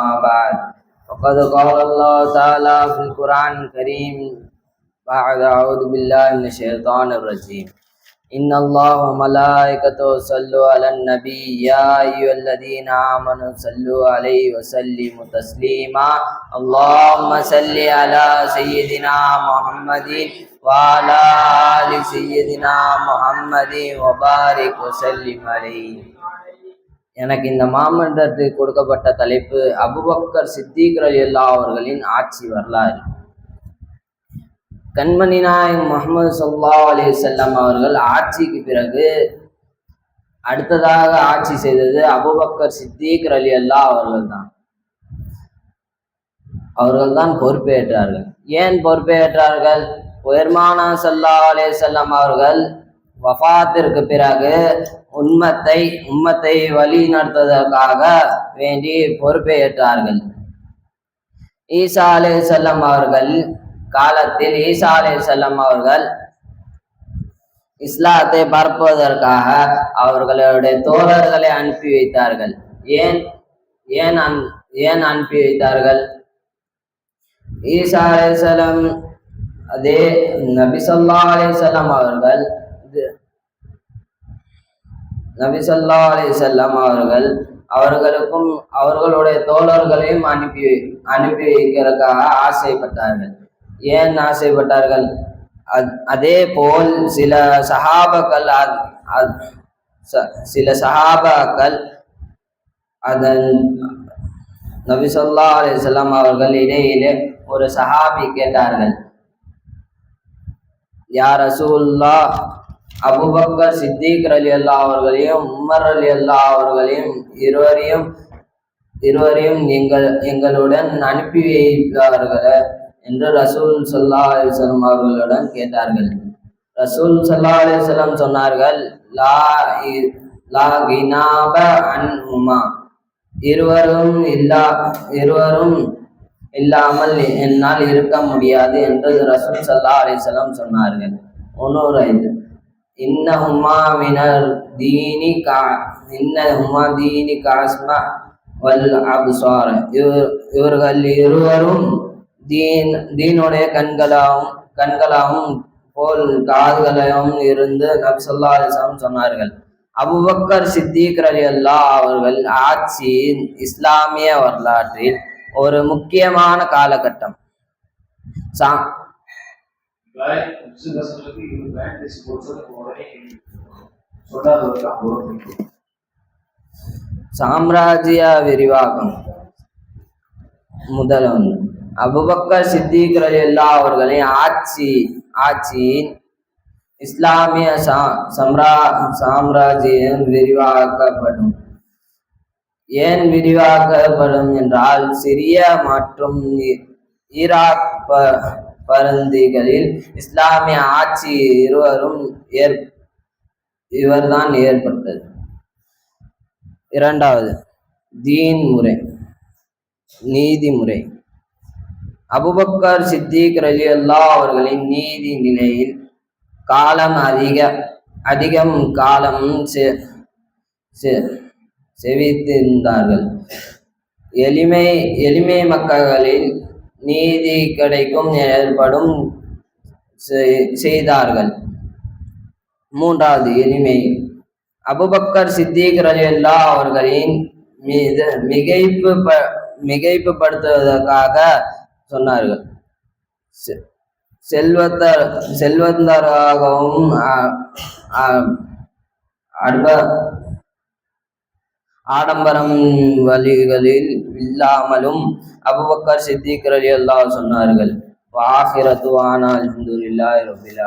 أما بعد فقد قال الله تعالى في القرآن الكريم بعد أعوذ بالله من الشيطان الرجيم. إن الله وملائكته صلوا على النبي. يا أيها الذين آمنوا صلوا عليه وسلموا تسليما. اللهم صل على سيدنا محمد وعلى آل سيدنا محمد وبارك وسلم عليه. எனக்கு இந்த மாமன்றத்துக்கு கொடுக்கப்பட்ட தலைப்பு அபுபக்கர் சித்திக் ரலியல்லா அவர்களின் ஆட்சி வரலாறு. கண்மணி நாயகம் முகமது சல்லா அலி செல்லம் அவர்கள் ஆட்சிக்கு பிறகு அடுத்ததாக ஆட்சி செய்தது அபுபக்கர் சித்திக் அலி அல்லா அவர்கள் தான். அவர்கள் தான் பொறுப்பேற்றார்கள். ஏன் பொறுப்பேற்றார்கள்? உயர்மான சல்லா அலே செல்லம் அவர்கள் வஃபாத்திற்கு பிறகு உண்மத்தை உம்மத்தை வழி நடத்துவதற்காக வேண்டி பொறுப்பேற்றார்கள். ஈசா அலே செல்லம் அவர்கள் காலத்தில் ஈசா அலே செல்லம் அவர்கள் இஸ்லாத்தை பரப்புவதற்காக அவர்களுடைய தோழர்களை அனுப்பி வைத்தார்கள். ஏன் ஏன் அன் ஏன் அனுப்பி வைத்தார்கள்? ஈசா செல்லம் அதே நபிசல்லா அலேசல்லாம் அவர்கள் நபிசல்லா அலிசல்லாம் அவர்கள் அவர்களுக்கும் அவர்களுடைய தோழர்களையும் அனுப்பி அனுப்பி வைக்கிறதுக்காக ஆசைப்பட்டார்கள். ஏன் ஆசைப்பட்டார்கள்? அதே போல் சில சஹாபக்கள் சில சஹாபாக்கள் அதன் நபிசல்லா அலிசல்லாம் அவர்கள் இடையிலே ஒரு சஹாபி கேட்டார்கள். யார் ரசூல்லா அபுபக்கர் சித்திக் அலி அல்லா அவர்களையும் உமர் அலி அல்லா அவர்களையும் இருவரையும் இருவரையும் நீங்கள் எங்களுடன் அனுப்பி வைப்பார்களே என்று ரசூல் சல்லா அலிஸ்லாம் அவர்களுடன் கேட்டார்கள். ரசூல் சல்லா அலிஸ்லாம் சொன்னார்கள் லா லா கினாப அன் உமா இருவரும் இல்லா இருவரும் இல்லாமல் என்னால் இருக்க முடியாது என்று ரசூல் சல்லா அலிஸ்லாம் சொன்னார்கள். ஒன்னூறு ஐந்து. இன்ன ஹுமா மினர் தீனி கா இன்னஹுமா தீனி காஸ்மா வல் அப்சார இவர்கள் இருவரும் தீன் தீனுடைய கண்களாகவும் கண்களாகவும் போல் காதுகளையும் இருந்து நப்சல்லா சொன்னார்கள். அபுபக்கர் சித்திக் அலி அல்லா அவர்கள் ஆட்சி இஸ்லாமிய வரலாற்றில் ஒரு முக்கியமான காலகட்டம். சா சாம்ராஜ்ய விரிவாக்கம் முதல் ஒன்று அபுபக்கர் சித்திக் எல்லா அவர்களின் ஆட்சி ஆட்சியின் இஸ்லாமிய சம்ரா சாம்ராஜ்யம் விரிவாக்கப்படும் ஏன் விரிவாக்கப்படும் என்றால் சிறிய மற்றும் ஈராக் பருந்திகளில் இஸ்லாமிய ஆட்சி இருவரும் ஏற் இவர்தான் ஏற்பட்டது. இரண்டாவது தீன் முறை நீதிமுறை அபுபக்கர் சித்திக் ரலி அல்லா அவர்களின் நீதி நிலையில் காலம் அதிக அதிகம் காலம் செவித்திருந்தார்கள். எளிமை எளிமை மக்களில் நீதி கிடைக்கும் ஏற்படும் செய்தார்கள். மூன்றாவது எளிமை. அபுபக்கர் சித்திக் ரலியல்லா அவர்களின் மீது மிகைப்பு மிகைப்பு படுத்துவதற்காக சொன்னார்கள். செல்வத்த செல்வந்தராகவும் அன்ப ஆடம்பரம் வழிகளில் இல்லாமலும் அபுபக்கர் சித்திக் ரலி அல்லாஹ் சொன்னார்கள் வாஹிரத்து ஆனால் அலமதுல்லாஹி ரபில்